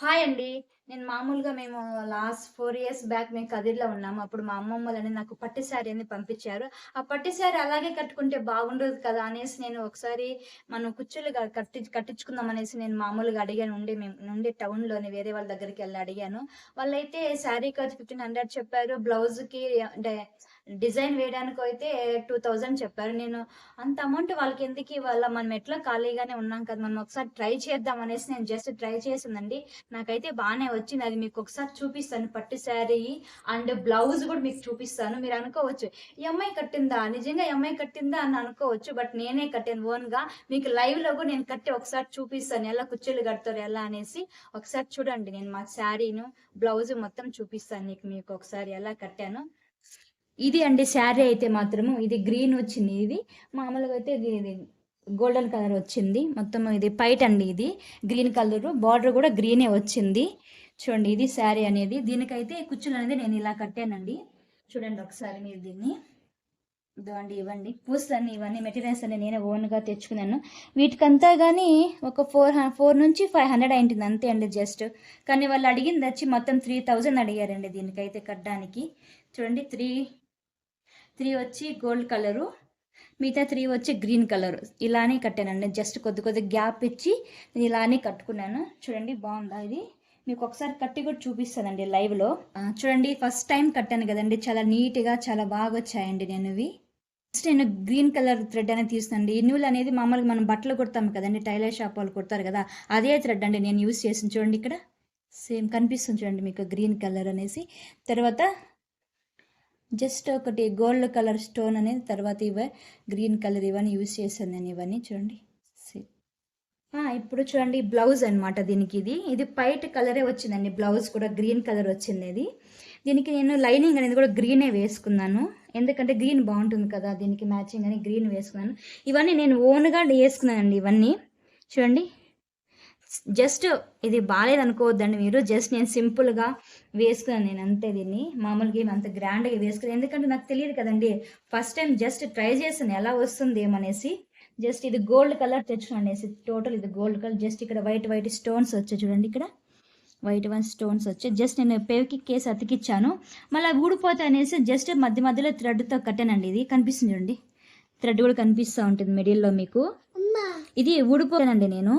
Hi అండి. నేను మామూలుగా మేము లాస్ట్ ఫోర్ ఇయర్స్ బ్యాక్ మేము కదిర్‌లో ఉన్నాము. అప్పుడు మా అమ్మమ్మ వాళ్ళని నాకు పట్టి శారీ అని పంపించారు. ఆ పట్టి శారీ అలాగే కట్టుకుంటే బాగుండదు కదా! అనేసి నేను ఒకసారి మనం కుచ్చులు కట్టి కట్టించుకుందాం అనేసి నేను మామూలుగా అడిగాను. ఉండి మేము నుండి టౌన్‌లోని వేరే వాళ్ళ దగ్గరికి వెళ్ళి అడిగాను. వాళ్ళైతే శారీ ఖర్చు 1500 చెప్పారు. బ్లౌజ్‌కి డిజైన్ వేయడానికి అయితే టూ థౌజండ్ చెప్పారు. నేను అంత అమౌంట్ వాళ్ళకి ఎందుకు ఇవ్వాలా? మనం ఎట్లా ఖాళీగానే ఉన్నాం కదా! మనం ఒకసారి ట్రై చేద్దాం అనేసి నేను జస్ట్ ట్రై చేసిందండి నాకైతే బాగానే వచ్చింది. అది మీకు ఒకసారి చూపిస్తాను. పట్టు శారీ అండ్ బ్లౌజ్ కూడా మీకు చూపిస్తాను. మీరు అనుకోవచ్చు, ఈ అమ్మాయి కట్టిందా? నిజంగా ఈ అమ్మాయి కట్టిందా? అని అనుకోవచ్చు. బట్ నేనే కట్టాను ఓన్‌గా. మీకు లైవ్‌లో కూడా నేను కట్టి ఒకసారి చూపిస్తాను. ఎలా కుర్చీలు కడతారు ఎలా అనేసి. ఒకసారి చూడండి. నేను మా శారీను, బ్లౌజ్ మొత్తం చూపిస్తాను నీకు మీకు ఒకసారి ఎలా కట్టాను ఇది అండి శారీ అయితే మాత్రము ఇది గ్రీన్ వచ్చింది ఇది. మామూలుగా అయితే ఇది గోల్డెన్ కలర్ వచ్చింది. మొత్తం ఇది పైట్ అండి ఇది. గ్రీన్ కలర్ బార్డర్ కూడా గ్రీనే వచ్చింది. చూడండి ఇది శారీ అనేది. దీనికైతే కుచ్చులు అనేది నేను ఇలా కట్టానండి. చూడండి ఒకసారి మీరు దీన్ని. ఇదిగోండి ఇవ్వండి. పూసలన్నీ ఇవన్నీ మెటీరియల్స్ అన్ని నేనే ఓన్‌గా తెచ్చుకున్నాను. వీటికంతా కానీ ఒక ఫోర్ హ 4-500 అయింటుంది అంతే అండి జస్ట్. కానీ వాళ్ళు అడిగింది వచ్చి మొత్తం 3000 అడిగారండి దీనికైతే కట్టడానికి. చూడండి త్రీ త్రీ వచ్చి గోల్డ్ కలరు. మిగతా త్రీ వచ్చి గ్రీన్ కలర్. ఇలానే కట్టానండి. జస్ట్ కొద్ది కొద్ది గ్యాప్ ఇచ్చి ఇలానే కట్టుకున్నాను. చూడండి బాగుందా ఇది? మీకు ఒకసారి కట్టి కూడా చూపిస్తానండి లైవ్‌లో. చూడండి ఫస్ట్ టైం కట్టాను కదండి చాలా నీట్‌గా చాలా బాగా వచ్చాయండి నేను ఇవి ఫస్ట్ నేను గ్రీన్ కలర్ థ్రెడ్ అనేది తీసుకున్నానండి. ఈ నూలు అనేది మామూలుగా మనం బట్టలు కుడతాం కదండి టైలర్ షాప్ వాళ్ళు కుడతారు కదా! అదే థ్రెడ్ అండి నేను యూస్ చేసి చూడండి ఇక్కడ. సేమ్ కనిపిస్తుంది చూడండి మీకు గ్రీన్ కలర్ అనేసి. తర్వాత జస్ట్ ఒకటి గోల్డ్ కలర్ స్టోన్ అనేది తర్వాత ఇవ గ్రీన్ కలర్ ఇవన్నీ యూజ్ చేశాను నేను ఇవన్నీ చూడండి. ఇప్పుడు చూడండి బ్లౌజ్ అనమాట దీనికి ఇది. ఇది పైట్ కలరే వచ్చిందండి. బ్లౌజ్ కూడా గ్రీన్ కలర్ వచ్చింది ఇది. దీనికి నేను లైనింగ్ అనేది కూడా గ్రీనే వేసుకున్నాను. ఎందుకంటే గ్రీన్ బాగుంటుంది కదా! దీనికి మ్యాచింగ్ అని గ్రీన్ వేసుకున్నాను. ఇవన్నీ నేను ఓన్‌గా వేసుకున్నానండి ఇవన్నీ. చూడండి. జస్ట్ ఇది బాలేదనుకోవద్దండి మీరు. జస్ట్ నేను సింపుల్‌గా వేసుకున్నాను నేను అంతే దీన్ని. మామూలుగా ఏమి అంత గ్రాండ్‌గా వేసుకోలేదు. ఎందుకంటే నాకు తెలీదు కదండీ! ఫస్ట్ టైమ్ జస్ట్ ట్రై చేశాను ఎలా వస్తుంది ఏమనేసి. జస్ట్ ఇది గోల్డ్ కలర్ తెచ్చుకున్నానేసి టోటల్ ఇది గోల్డ్ కలర్. జస్ట్ ఇక్కడ వైట్ వైట్ స్టోన్స్ వచ్చాయి చూడండి ఇక్కడ. వైట్ వన్ స్టోన్స్ వచ్చాయి. జస్ట్ నేను పేవకిక్కేసి అతికిచ్చాను. మళ్ళీ అవి ఊడిపోతాయి అనేసి జస్ట్ మధ్య మధ్యలో థ్రెడ్‌తో కట్టానండి ఇది. కనిపిస్తుంది చూడండి. థ్రెడ్ కూడా కనిపిస్తా ఉంటుంది మిడిల్‌లో మీకు. ఇది ఊడిపోయానండి నేను.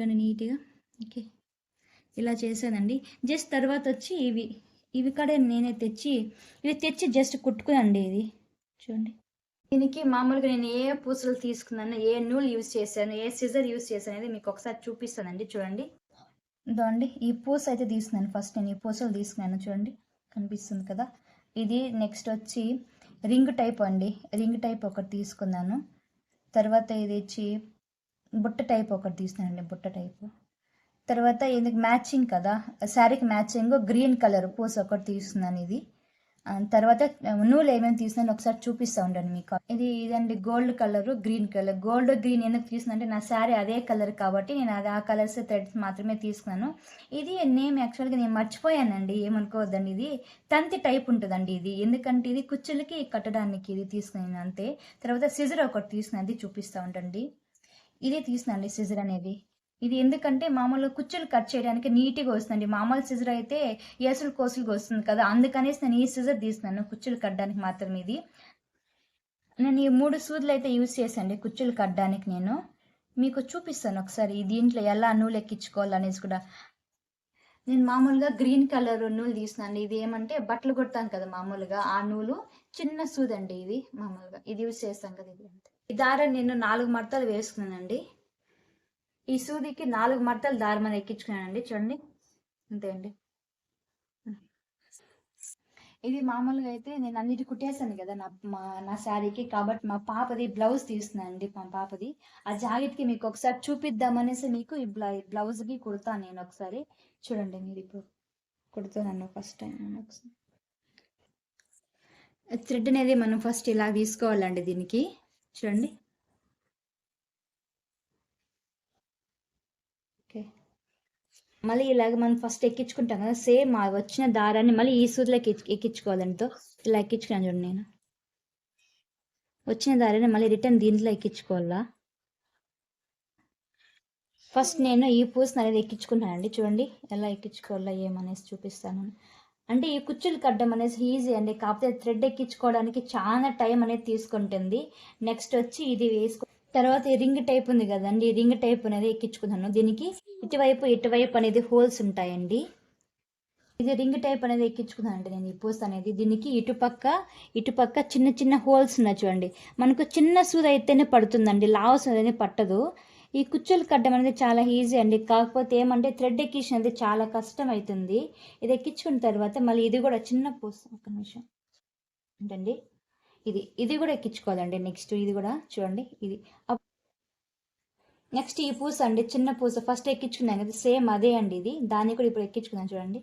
చూడండి నీట్‌గా. ఓకే. ఇలా చేశానండి. జస్ట్ తర్వాత వచ్చి ఇవి ఇవి కడే నేనే తెచ్చి ఇవి తెచ్చి జస్ట్ కుట్టుకునండి ఇది. చూడండి. దీనికి మామూలుగా నేను ఏ పూసలు తీసుకున్నాను, ఏ నూలు యూజ్ చేశాను, ఏ సిజర్ యూజ్ చేశాను అనేది మీకు ఒకసారి చూపిస్తానండి చూడండి. ఇదండి ఈ పూస అయితే తీసుకున్నాను ఫస్ట్ నేను ఈ పూసలు తీసుకున్నాను చూడండి. కనిపిస్తుంది కదా! ఇది నెక్స్ట్ వచ్చి రింగ్ టైప్ అండి. రింగ్ టైప్ ఒకటి తీసుకున్నాను. తర్వాత ఇది వచ్చి బుట్ట టైప్ ఒకటి తీసానండి బుట్ట టైపు. తర్వాత ఎందుకు మ్యాచింగ్ కదా! శారీకి మ్యాచింగ్ గ్రీన్ కలర్ పూస ఒకటి తీస్తున్నాను ఇది. తర్వాత నూలు ఏమేమి తీసినాను ఒకసారి చూపిస్తా ఉండండి మీకు. ఇది ఇదండి gold colour, green colour. Gold, green ఎందుకు తీసుకున్నానంటే నా శారీ అదే కలర్ కాబట్టి నేను అది ఆ కలర్స్ థ్రెడ్స్ మాత్రమే తీసుకున్నాను. ఇది నేమ్ యాక్చువల్‌గా నేను మర్చిపోయానండి. ఏమనుకోవద్దండి ఇది. తంతి టైప్ ఉంటుందండి ఇది. ఎందుకంటే ఇది కుచ్చులకి కట్టడానికి ఇది తీసుకున్నాను అంతే. తర్వాత సిజర్ ఒకటి తీసుకున్నది చూపిస్తూ చూపిస్తా ఉండండి. ఇదే తీసినండి సిజర్ అనేది. ఇది ఎందుకంటే మామూలుగా కుచ్చులు కట్ చేయడానికి నీట్‌గా వస్తుందండి. మామూలు సిజర్ అయితే ఏసులు కోసులుగా వస్తుంది కదా! అందుకనేసి నేను ఈ సిజర్ తీసినాను కుచ్చులు కట్టడానికి మాత్రం ఇది. నేను ఈ మూడు సూదులు అయితే యూజ్ చేశానండి కుచ్చులు కట్టడానికి నేను. మీకు చూపిస్తాను ఒకసారి దీంట్లో ఎలా నూలు ఎక్కించుకోవాలనేసి కూడా. నేను మామూలుగా గ్రీన్ కలర్ నూలు తీసినాను ఇది ఏమంటే బట్టలు కొడతాను కదా మామూలుగా ఆ నూలు చిన్న సూదండి ఇది మామూలుగా. ఇది యూజ్ చేస్తాం కదా ఇది అంతే. ఈ దారం నేను నాలుగు మడతలు వేసుకున్నానండి. ఈ సూదికి నాలుగు మడతలు దారం అనేది ఎక్కించుకున్నానండి చూడండి. అంతే అండి. ఇది మామూలుగా అయితే నేను అన్నిటి కుట్టేసాను కదా! నా మా నా శారీకి. కాబట్టి మా పాపది బ్లౌజ్ తీస్తున్నానండి మా పాపది. ఆ జాకెట్‌కి మీకు ఒకసారి చూపిద్దామనేసి మీకు ఈ బ్లౌజ్‌కి కుడతాను నేను ఒకసారి. చూడండి మీరు ఇప్పుడు కుడుతున్నాను ఫస్ట్ టైం నేను ఒకసారి. థ్రెడ్ అనేది మనం ఫస్ట్ ఇలా తీసుకోవాలండి దీనికి. చూడండి. ఓకే. మళ్ళీ ఇలాగ మనం ఫస్ట్ ఎక్కించుకుంటాం కదా! సేమ్ వచ్చిన దారాన్ని మళ్ళీ ఈ సూదిలోకి ఎక్కి ఇలా ఎక్కించుకున్నాను చూడండి నేను. వచ్చిన దారాన్ని మళ్ళీ రిటర్న్ దీంట్లో ఎక్కించుకోవాలా. ఫస్ట్ నేను ఈ పూసను అనేది ఎక్కించుకున్నానండి చూడండి ఎలా ఎక్కించుకోవాలా ఏమనేసి చూపిస్తాను అంటే ఈ కుచ్చులు కట్టడం అనేది ఈజీ అండి. కాకపోతే థ్రెడ్ ఎక్కించుకోవడానికి చాలా టైం అనేది తీసుకుంటుంది. నెక్స్ట్ వచ్చి ఇది వేసుకో తర్వాత ఈ రింగ్ టైప్ ఉంది కదండి. ఈ రింగ్ టైప్ అనేది ఎక్కించుకున్నాను దీనికి ఇటువైపు ఇటువైపు అనేది హోల్స్ ఉంటాయండి. ఇది రింగ్ టైప్ అనేది ఎక్కించుకున్నానండి నేను ఈ పూస అనేది. దీనికి ఇటుపక్క ఇటుపక్క చిన్న చిన్న హోల్స్ ఉన్నాయి చూడండి. మనకు చిన్న సూది అయితేనే పడుతుందండి. లావు సూది అనేది పట్టదు. ఈ కుచ్చులు కట్టడం అనేది చాలా ఈజీ అండి. కాకపోతే ఏమంటే థ్రెడ్ ఎక్కిషన్ అనేది చాలా కష్టం అవుతుంది ఇది ఎక్కించుకున్న తర్వాత మళ్ళీ ఇది కూడా చిన్న పూస ఒక నిమిషం. ఏంటండి? ఇది ఇది కూడా ఎక్కించుకోవాలండి నెక్స్ట్. ఇది కూడా చూడండి. ఇది నెక్స్ట్ ఈ పూస అండి చిన్న పూస. ఫస్ట్ ఎక్కించుకున్నాను కదా సేమ్ అదే అండి ఇది. దాన్ని కూడా ఇప్పుడు ఎక్కించుకుందాం చూడండి.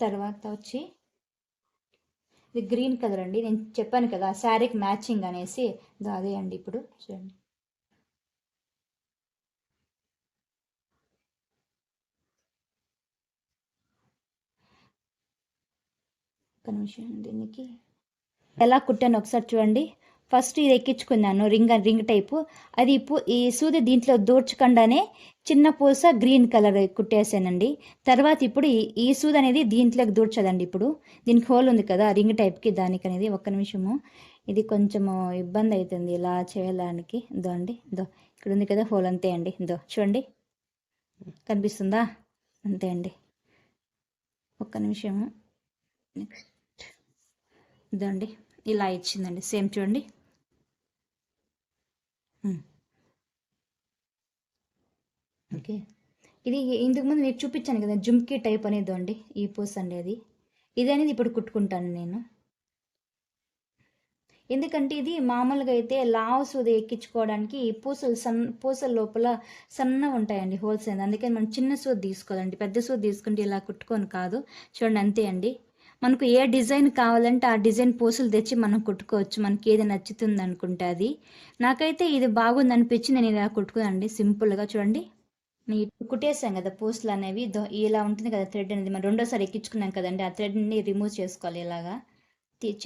తర్వాత వచ్చి ఇది గ్రీన్ కలర్ అండి. నేను చెప్పాను కదా శారీకి మ్యాచింగ్ అనేసి. అదే అండి ఇప్పుడు. చూడండి. ఒక నిమిషం దీనికి. ఎలా కుట్టాను ఒకసారి చూడండి. ఫస్ట్ ఇది ఎక్కించుకున్నాను రింగ్ రింగ్ టైపు. అది ఇప్పుడు ఈ సూది దీంట్లో దూర్చకుండానే చిన్న పూస గ్రీన్ కలర్ కుట్టేసానండి. తర్వాత ఇప్పుడు ఈ ఈ సూది అనేది దీంట్లోకి దూర్చదండి ఇప్పుడు. దీనికి హోల్ ఉంది కదా రింగ్ టైప్కి దానికి అనేది ఒక్క నిమిషము. ఇది కొంచెము ఇబ్బంది అవుతుంది ఇలా చేయడానికి. ఇదో అండి ఇదో. ఇక్కడ ఉంది కదా హోల్ అంతే అండి. ఇదో చూడండి. కనిపిస్తుందా? అంతే అండి. ఒక్క నిమిషము. నెక్స్ట్. ఇదండి. ఇలా ఇచ్చిందండి. సేమ్ చూడండి. Hmm. Hmm. ఓకే ఇది ఇంతకుముందు మీకు చూపించాను కదా జుమ్కీ టైప్ అనేది అండి ఈ పూస అండి అది ఇది అనేది ఇప్పుడు కుట్టుకుంటాను నేను. ఎందుకంటే ఇది మామూలుగా అయితే లావ్ సూది ఎక్కించుకోవడానికి ఈ పూసలు సన్ పూసల లోపల సన్న ఉంటాయండి హోల్సేల్ అందుకని మనం చిన్న సూది తీసుకోవాలండి. పెద్ద సూది తీసుకుంటే ఇలా కుట్టుకొని కాదు. చూడండి అంతే అండి. మనకు ఏ డిజైన్ కావాలంటే ఆ డిజైన్ పూసలు తెచ్చి మనం కుట్టుకోవచ్చు. మనకి ఏది నచ్చుతుంది అనుకుంటే అది. నాకైతే ఇది బాగుంది అనిపించి నేను ఇలా కుట్టుకున్నానండి. సింపుల్గా చూడండి. నీట్ కుట్టేసాం కదా పూసలు అనేవి. ఇలా ఉంటుంది కదా థ్రెడ్ అనేది. మనం రెండోసారి ఎక్కించుకున్నాం కదండి. ఆ థ్రెడ్ని రిమూవ్ చేసుకోవాలి ఇలాగా.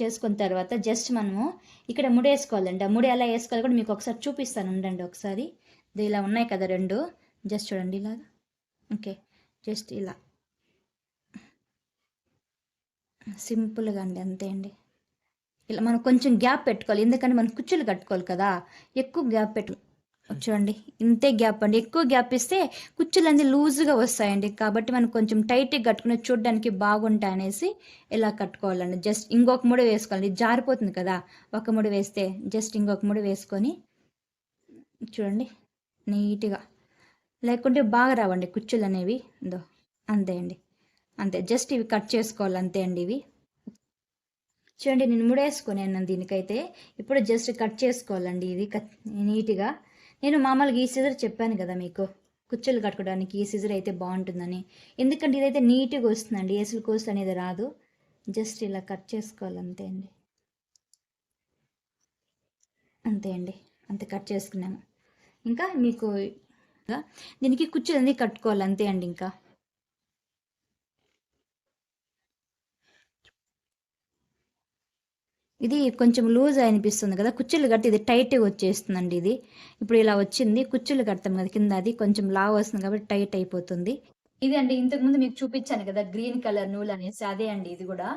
చేసుకున్న తర్వాత జస్ట్ మనము ఇక్కడ ముడి వేసుకోవాలండి ఆ ముడి ఎలా వేసుకోవాలి కూడా మీకు ఒకసారి చూపిస్తాను. ఉండండి ఒకసారి. ఇలా ఉన్నాయి కదా రెండు. జస్ట్ చూడండి ఇలాగా. ఓకే. జస్ట్ ఇలా. సింపుల్గా అండి అంతే అండి. ఇలా మనం కొంచెం గ్యాప్ పెట్టుకోవాలి. ఎందుకంటే మనం కుచ్చులు కట్టుకోవాలి కదా. ఎక్కువ గ్యాప్ పెట్టు చూడండి. ఇంతే గ్యాప్ అండి. ఎక్కువ గ్యాప్ ఇస్తే కుచ్చులు అన్నీ లూజ్గా వస్తాయండి. కాబట్టి మనం కొంచెం టైట్గా కట్టుకుని చూడడానికి బాగుంటాయి అనేసి ఇలా కట్టుకోవాలండి. జస్ట్ ఇంకొక ముడి వేసుకోవాలి. జారిపోతుంది కదా. ఒక ముడి వేస్తే జస్ట్ ఇంకొక ముడి వేసుకొని చూడండి. నీట్గా. లేకుంటే బాగా రావండి కుచ్చులు అనేవి అంతే అండి. అంతే జస్ట్ ఇవి కట్ చేసుకోవాలి అంతే అండి ఇవి. చూడండి నేను ముడేసుకున్నాను దీనికైతే. ఇప్పుడు జస్ట్ కట్ చేసుకోవాలండి ఇది కట్ నీట్గా. నేను మామూలుగా ఈ సిజర్ చెప్పాను కదా మీకు కుచ్చులు కట్టుకోవడానికి ఈ సిజర్ అయితే బాగుంటుందని. ఎందుకంటే ఇదైతే నీట్గా వస్తుందండి ఏసులు కోసు అనేది రాదు. జస్ట్ ఇలా కట్ చేసుకోవాలి అంతే అండి. అంతే అండి అంతే కట్ చేసుకున్నాము ఇంకా మీకు దీనికి కుచ్చులు అనేది కట్టుకోవాలి అంతే అండి ఇంకా. ఇది కొంచెం లూజ్ అనిపిస్తుంది కదా కుచ్చులు కట్టి ఇది టైట్గా వచ్చేస్తుందండి ఇది. ఇప్పుడు ఇలా వచ్చింది కుచ్చులు కడతాం కదా కింద అది కొంచెం లావ్ వస్తుంది కాబట్టి టైట్ అయిపోతుంది. ఇది అండి ఇంతకుముందు మీకు చూపించాను కదా గ్రీన్ కలర్ నూలు అనేసి అదే అండి ఇది కూడా.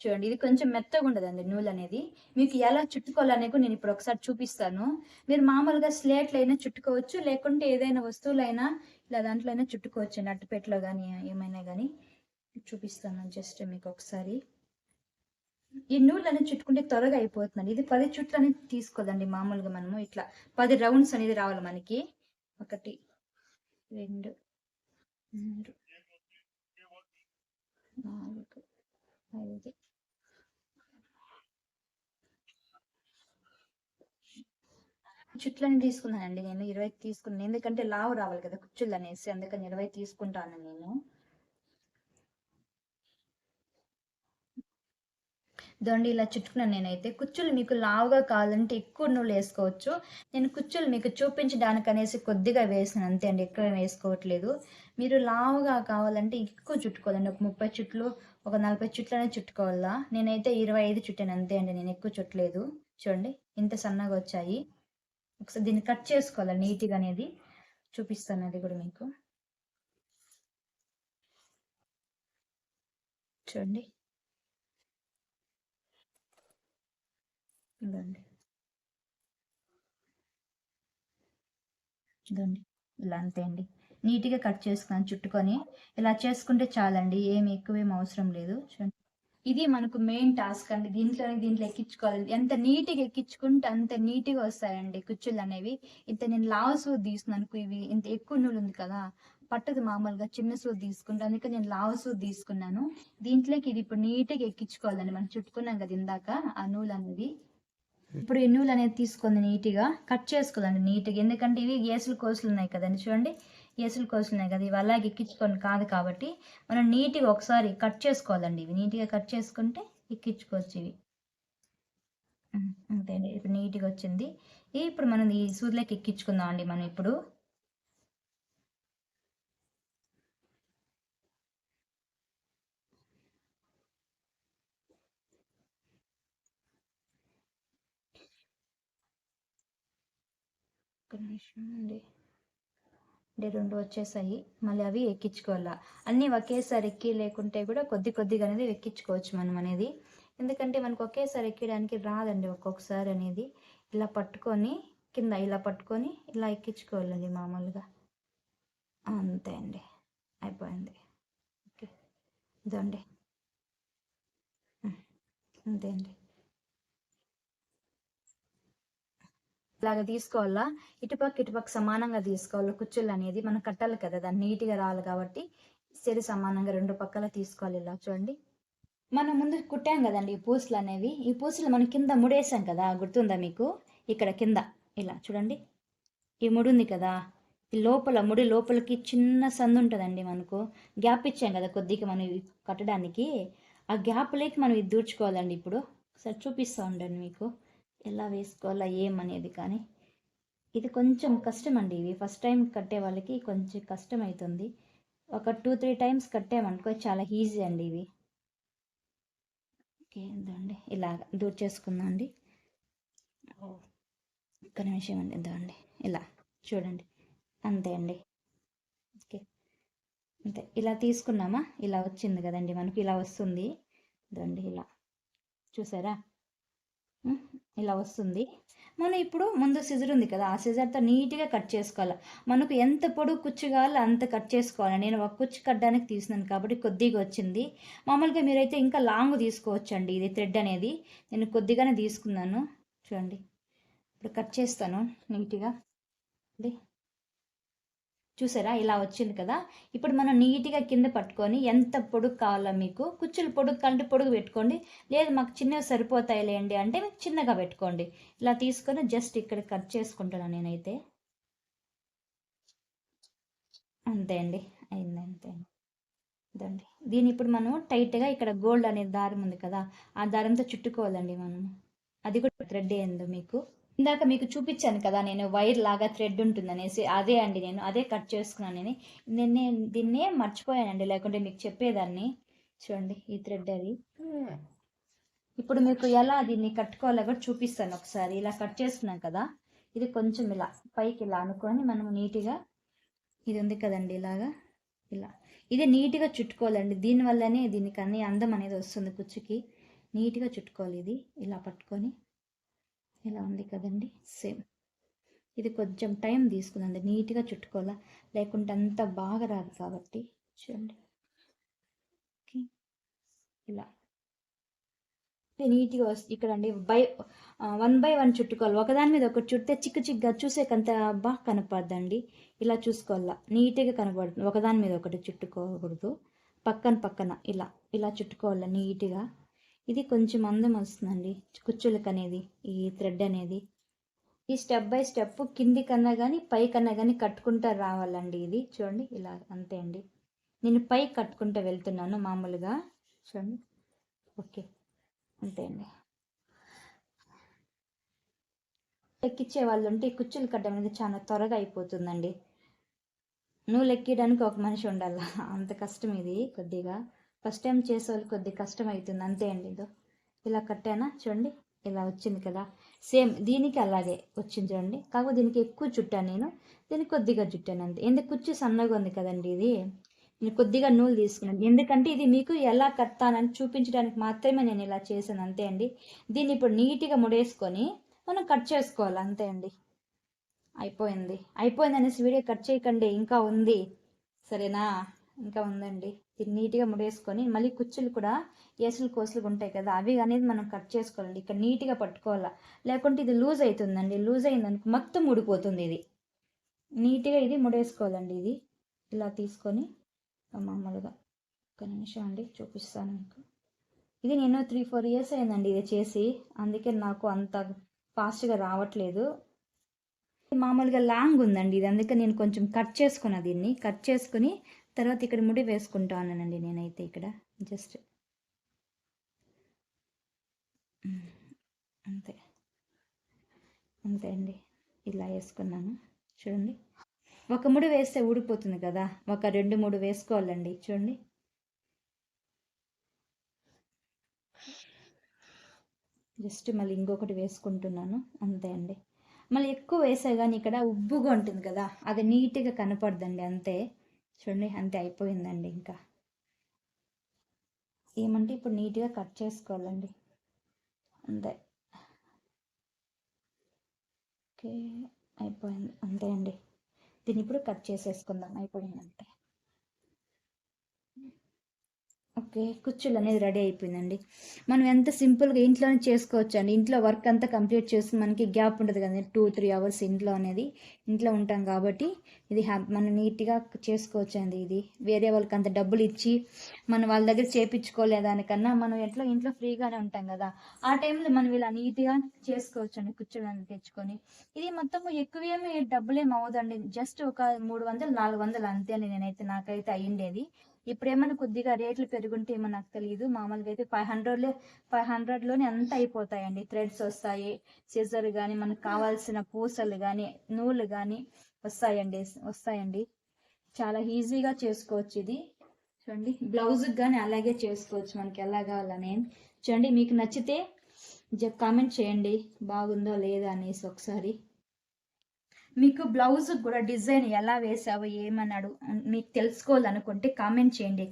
చూడండి ఇది కొంచెం మెత్తగా ఉండదండి నూలు అనేది. మీకు ఎలా చుట్టుకోవాలనేది నేను ఇప్పుడు ఒకసారి చూపిస్తాను. మీరు మామూలుగా స్లేట్లు అయినా చుట్టుకోవచ్చు లేకుంటే ఏదైనా వస్తువులైనా ఇలా దాంట్లో అయినా చుట్టుకోవచ్చు అండి అట్టుపెట్టలో కానీ ఏమైనా కానీ చూపిస్తాను జస్ట్ మీకు ఒకసారి. ఈ నూలు అనేది చుట్టుకుంటే త్వరగా అయిపోతుందండి. ఇది పది చుట్లు అనేది తీసుకోదండి మామూలుగా మనము. ఇట్లా పది రౌండ్స్ అనేది రావాలి మనకి. ఒకటి రెండు మూడు నాలుగు ఐదు చుట్లని తీసుకున్నానండి నేను. ఇరవై తీసుకున్నాను ఎందుకంటే లావు రావాలి కదా కుచ్చులు అనేసి. అందుకని ఇరవై తీసుకుంటాను నేను. దొండి ఇలా చుట్టుకున్నాను నేనైతే. కుచ్చులు మీకు లావుగా కావాలంటే ఎక్కువ నువ్వులు వేసుకోవచ్చు. నేను కుచ్చులు మీకు చూపించడానికి అనేసి కొద్దిగా వేసాను అంతే అండి ఎక్కడైనా వేసుకోవట్లేదు. మీరు లావుగా కావాలంటే ఎక్కువ చుట్టుకోవాలండి. ఒక ముప్పై చుట్లు ఒక నలభై చుట్లనే చుట్టుకోవాలా? నేనైతే ఇరవై ఐదు చుట్టాను. అంతే అండి నేను ఎక్కువ చుట్టలేదు. చూడండి ఇంత సన్నగా వచ్చాయి. ఒకసారి దీన్ని కట్ చేసుకోవాలి నీట్గా అనేది? చూపిస్తాను అది కూడా మీకు. చూడండి. ఇదండి. ఇదండి. ఇలా అంతే అండి. నీట్గా కట్ చేసుకున్నాను చుట్టుకొని. ఇలా చేసుకుంటే చాలండి. ఏమి ఎక్కువేం అవసరం లేదు. చూడండి ఇది మనకు మెయిన్ టాస్క్ అండి. దీంట్లోనే దీంట్లో ఎక్కించుకోవాలి ఎంత నీట్గా ఎక్కించుకుంటే అంత నీట్గా వస్తాయండి కుచ్చులు అనేవి. ఇంత నేను లావు సూది తీసుకున్నాను ఇవి ఇంత ఎక్కువ నూలు ఉంది కదా. పట్టదు మామూలుగా చిన్న సూది తీసుకుంటే. అందుకే నేను లావు సూది తీసుకున్నాను. దీంట్లోకి ఇది ఇప్పుడు నీట్గా ఎక్కించుకోవాలండి. మనం చుట్టుకున్నాం కదా ఇందాక ఆ నూలు అనేది ఇప్పుడు ఈ నూలు అనేది తీసుకొని నీట్గా. కట్ చేసుకోవాలండి నీట్గా. ఎందుకంటే ఇవి ఏసులు కోసులు ఉన్నాయి కదండి చూడండి. ఏసులు కోసులు ఉన్నాయి కదా ఇవి అలాగే ఎక్కించుకొని కాదు కాబట్టి మనం నీట్గా ఒకసారి కట్ చేసుకోవాలండి ఇవి. నీట్గా కట్ చేసుకుంటే ఎక్కించుకోవచ్చు ఇవి. అంతే అండి ఇప్పుడు నీట్గా వచ్చింది. ఇప్పుడు మనం ఈ సూదిలోకి ఎక్కించుకుందాం అండి మనం ఇప్పుడు. ఒక్క నిమిషం అండి అంటే రెండు వచ్చేసాయి. మళ్ళీ అవి ఎక్కించుకోవాలా? అన్నీ ఒకేసారి ఎక్కి లేకుంటే కూడా కొద్ది కొద్దిగా అనేది ఎక్కించుకోవచ్చు మనం అనేది. ఎందుకంటే మనకు ఒకేసారి ఎక్కడానికి రాదండి ఒక్కొక్కసారి అనేది. ఇలా పట్టుకొని కింద ఇలా పట్టుకొని ఇలా ఎక్కించుకోవాలండి మామూలుగా. అంతే అండి. అయిపోయింది. ఓకే. ఇదండి. అంతే అండి. ఇలాగ తీసుకోవాలా? ఇటుపక్క ఇటుపక్క సమానంగా తీసుకోవాలి? కుచ్చులు అనేది మనం కట్టాలి కదా దాన్ని నీట్గా రావాలి కాబట్టి సరి సమానంగా రెండు పక్కల తీసుకోవాలి ఇలా చూడండి. మనం ముందు కుట్టాం కదండి ఈ పూసలు అనేవి. ఈ పూసలు మనం కింద ముడేసాం కదా గుర్తుందా మీకు? ఇక్కడ కింద ఇలా చూడండి. ఈ ముడి ఉంది కదా ఈ లోపల ముడి లోపలికి చిన్న సందు ఉంటుందండి మనకు. గ్యాప్ ఇచ్చాం కదా కొద్దిగా మనం కట్టడానికి. ఆ గ్యాప్లోకి మనం ఇది దూర్చుకోవాలండి ఇప్పుడు. ఒకసారి చూపిస్తూ ఉండండి మీకు. ఎలా వేసుకోవాలా ఏమనేది కానీ ఇది కొంచెం కష్టం అండి ఇవి ఫస్ట్ టైం కట్టే వాళ్ళకి కొంచెం కష్టం అవుతుంది ఒక టూ త్రీ టైమ్స్ కట్టామనుకో చాలా ఈజీ అండి ఇవి. ఓకే ఇదండి. ఇలాగ దూర్ చేసుకుందాం అండి. ఒక్క నిమిషం అండి ఇదండి. ఇలా చూడండి. అంతే అండి. ఓకే. అంతే. ఇలా తీసుకున్నామా? ఇలా వచ్చింది కదండి. మనకి ఇలా వస్తుంది. ఇదండి ఇలా. చూసారా? ఇలా వస్తుంది. మనం ఇప్పుడు ముందు సిజర్ ఉంది కదా ఆ సిజర్తో నీట్గా కట్ చేసుకోవాలి? మనకు ఎంత పొడుగు కుచ్చు కావాలో అంత కట్ చేసుకోవాలి? నేను ఒక కుచ్చు కట్టడానికి తీసినాను కాబట్టి కొద్దిగా వచ్చింది. మామూలుగా మీరైతే ఇంకా లాంగ్ తీసుకోవచ్చండి ఇది థ్రెడ్ అనేది. నేను కొద్దిగానే తీసుకున్నాను. చూడండి. ఇప్పుడు కట్ చేస్తాను నీట్గా. చూసారా? ఇలా వచ్చింది కదా? ఇప్పుడు మనం నీట్గా కింద పట్టుకొని ఎంత పొడుగు కావాలో మీకు? కుచ్చులు పొడుగు కంటే పొడుగు పెట్టుకోండి. లేదు మాకు చిన్నవి సరిపోతాయిలేండి అంటే మీకు చిన్నగా పెట్టుకోండి. ఇలా తీసుకొని జస్ట్ ఇక్కడ కట్ చేసుకుంటాను నేనైతే. అంతే అండి. అయింది అంతే అండి. ఇదండి. దీన్ని ఇప్పుడు మనం టైట్గా ఇక్కడ గోల్డ్ అనే దారం ఉంది కదా? ఆ దారంతో చుట్టుకోవాలండి మనము. అది కూడా థ్రెడ్ అయిందో మీకు? ఇందాక మీకు చూపించాను కదా నేను వైర్ లాగా థ్రెడ్ ఉంటుందనేసి అదే అండి నేను అదే కట్ చేసుకున్నాను నేను. నిన్నే దీన్నే మర్చిపోయానండి లేకుంటే మీకు చెప్పేదాన్ని. చూడండి ఈ థ్రెడ్ అది. ఇప్పుడు మీకు ఎలా దీన్ని కట్టుకోవాలో కూడా చూపిస్తాను ఒకసారి. ఇలా కట్ చేసుకున్నాం కదా ఇది కొంచెం ఇలా పైకి ఇలా అనుకొని మనం నీట్గా ఇది ఉంది కదండి ఇలాగా ఇలా. ఇది నీట్గా చుట్టుకోవాలండి దీనివల్లనే దీనికి అన్ని అందం అనేది వస్తుంది కుచ్చుకి. నీట్గా చుట్టుకోవాలి ఇది ఇలా పట్టుకొని. ఇలా ఉంది కదండి? సేమ్. ఇది కొంచెం టైం తీసుకుందండి. నీట్గా చుట్టుకోవాలా? లేకుంటే అంత బాగా రాదు కాబట్టి. చూడండి. ఓకే. ఇలా. నీట్గా వస్తుంది ఇక్కడ అండి బై వన్ బై వన్ చుట్టుకోవాలి. ఒకదాని మీద ఒకటి చుడితే చిక్కు చిక్కుగా చూసేకంత బాగా కనపడదండి. ఇలా చూసుకోవాలా? నీట్గా కనపడుతుంది. ఒకదాని మీద ఒకటి చుట్టుకోకూడదు. పక్కన పక్కన ఇలా. ఇలా చుట్టుకోవాలా నీట్గా? ఇది కొంచెం అందం వస్తుందండి. కుచ్చులకు అనేది ఈ థ్రెడ్ అనేది. ఈ స్టెప్ బై స్టెప్ కింది కన్నా కానీ పై కన్నా కానీ కట్టుకుంటా రావాలండి ఇది. చూడండి ఇలా అంతే అండి. నేను పై కట్టుకుంటూ వెళ్తున్నాను మామూలుగా. చూడండి. ఓకే. అంతే అండి. ఎక్కిచ్చే వాళ్ళు ఉంటే ఈ కుచ్చులు కట్టడం అనేది చాలా త్వరగా అయిపోతుందండి. నువ్వు లెక్కియడానికి ఒక మనిషి ఉండాలి? అంత కష్టం ఇది కొద్దిగా. ఫస్ట్ టైం చేసే వాళ్ళు కొద్దిగా కష్టం అవుతుంది అంతే అండి ఇదో. ఇలా కట్టానా? చూడండి. ఇలా వచ్చింది కదా. సేమ్ దీనికి అలాగే వచ్చింది చూడండి. కాకపోతే దీనికి ఎక్కువ చుట్టాను నేను. దీనికి కొద్దిగా చుట్టాను అంతే. ఎందుకు కుచ్చు సన్నగా ఉంది కదండి ఇది? నేను కొద్దిగా నూలు తీసుకున్నాను. ఎందుకంటే ఇది మీకు ఎలా కట్టానని చూపించడానికి మాత్రమే నేను ఇలా చేశాను. అంతే అండి. దీన్ని ఇప్పుడు నీట్గా ముడేసుకొని మనం కట్ చేసుకోవాలి. అంతే అండి. అయిపోయింది. అయిపోయింది అనేసి వీడియో కట్ చేయకండి. ఇంకా ఉంది. సరేనా? ఇంకా ఉందండి. ఇది నీట్గా ముడేసుకొని మళ్ళీ కుచ్చులు కూడా ఏసులు కోసులు ఉంటాయి కదా అవి అనేది మనం కట్ చేసుకోవాలండి. ఇక్కడ నీట్గా పట్టుకోవాలా? లేకుంటే ఇది లూజ్ అవుతుందండి లూజ్ అయిందనుకో మొత్తం ముడిపోతుంది ఇది. నీట్గా ఇది ముడేసుకోవాలండి ఇది. ఇలా తీసుకొని మామూలుగా ఒక నిమిషం అండి చూపిస్తాను మీకు. ఇది నేను త్రీ ఫోర్ ఇయర్స్ అయిందండి ఇది చేసి. అందుకే నాకు అంత ఫాస్ట్గా రావట్లేదు. మామూలుగా లాంగ్ ఉందండి ఇది. అందుకే నేను కొంచెం కట్ చేసుకున్నా దీన్ని. కట్ చేసుకుని తర్వాత ఇక్కడ ముడి వేసుకుంటానండి నేనైతే ఇక్కడ. జస్ట్ అంతే. అంతే అండి. ఇలా వేసుకున్నాను. చూడండి. ఒక ముడి వేస్తే ఊడిపోతుంది కదా. ఒక రెండు మూడు వేసుకోవాలండి. చూడండి. జస్ట్ మళ్ళీ ఇంకొకటి వేసుకుంటున్నాను. అంతే అండి. మళ్ళీ ఎక్కువ వేసే కానీ ఇక్కడ ఉబ్బుగా ఉంటుంది కదా. అది నీట్గా కనపడదండి. అంతే. చూడండి అంతే అయిపోయిందండి ఇంకా. ఏమంటే ఇప్పుడు నీట్గా కట్ చేసుకోవాలండి. అంతే. ఓకే అయిపోయింది. అంతే అండి. దీన్ని ఇప్పుడు కట్ చేసేసుకుందాం. అయిపోయిందంటే. ఓకే కుచ్చులు అనేది రెడీ అయిపోయిందండి. మనం ఎంత సింపుల్గా ఇంట్లోనే చేసుకోవచ్చు అండి ఇంట్లో వర్క్ అంతా కంప్లీట్ చేసి మనకి గ్యాప్ ఉంటుంది కదండి. టూ త్రీ అవర్స్ ఇంట్లో అనేది ఇంట్లో ఉంటాం కాబట్టి ఇది మనం నీట్గా చేసుకోవచ్చు అండి ఇది. వేరే వాళ్ళకి అంత డబ్బులు ఇచ్చి మనం వాళ్ళ దగ్గర చేపించుకోలేదానికన్నా మనం ఎట్లా ఇంట్లో ఫ్రీగానే ఉంటాం కదా. ఆ టైంలో మనం ఇలా నీట్గా చేసుకోవచ్చు అండి కుచ్చులను తెచ్చుకొని. ఇది మొత్తం ఎక్కువేమి డబ్బులేమి అవ్వదండి. జస్ట్ ఒక మూడు వందలు నాలుగు వందలు అంతే అని నేనైతే నాకైతే అయ్యిండేది. ఇప్పుడేమైనా కొద్దిగా రేట్లు పెరుగుంటే ఏమో నాకు తెలియదు మామూలుగా అయితే ఫైవ్ హండ్రెడ్లో ఫైవ్ హండ్రెడ్లోనే అంత అయిపోతాయండి. థ్రెడ్స్ వస్తాయి సిజర్ కానీ మనకు కావాల్సిన పూసలు కానీ నూలు కానీ వస్తాయండి వస్తాయండి. చాలా ఈజీగా చేసుకోవచ్చు ఇది. చూడండి బ్లౌజ్కి కానీ అలాగే చేసుకోవచ్చు మనకి ఎలా కావాలని. చూడండి మీకు నచ్చితే కామెంట్ చేయండి బాగుందో లేదా అనేసి ఒకసారి. మీకు బ్లౌజ్ కూడా డిజైన్ ఎలా వేసావో ఏమన్నాడు మీకు తెలుసుకోవాలనుకుంటే కామెంట్ చేయండి.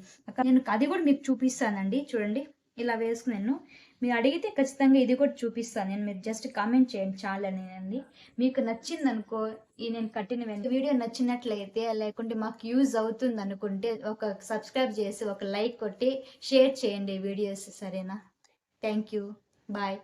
నేను అది కూడా మీకు చూపిస్తానండి. చూడండి ఇలా వేసుకున్నాను మీరు అడిగితే ఖచ్చితంగా ఇది కూడా చూపిస్తాను. నేను మీరు జస్ట్ కామెంట్ చేయండి చాలా అండి. మీకు నచ్చింది అనుకో ఈ నేను కట్టిన వీడియో నచ్చినట్లయితే లేకుంటే మాకు యూజ్ అవుతుంది అనుకుంటే ఒక సబ్స్క్రైబ్ చేసి ఒక లైక్ కొట్టి షేర్ చేయండి వీడియోస్ సరేనా? Thank you bye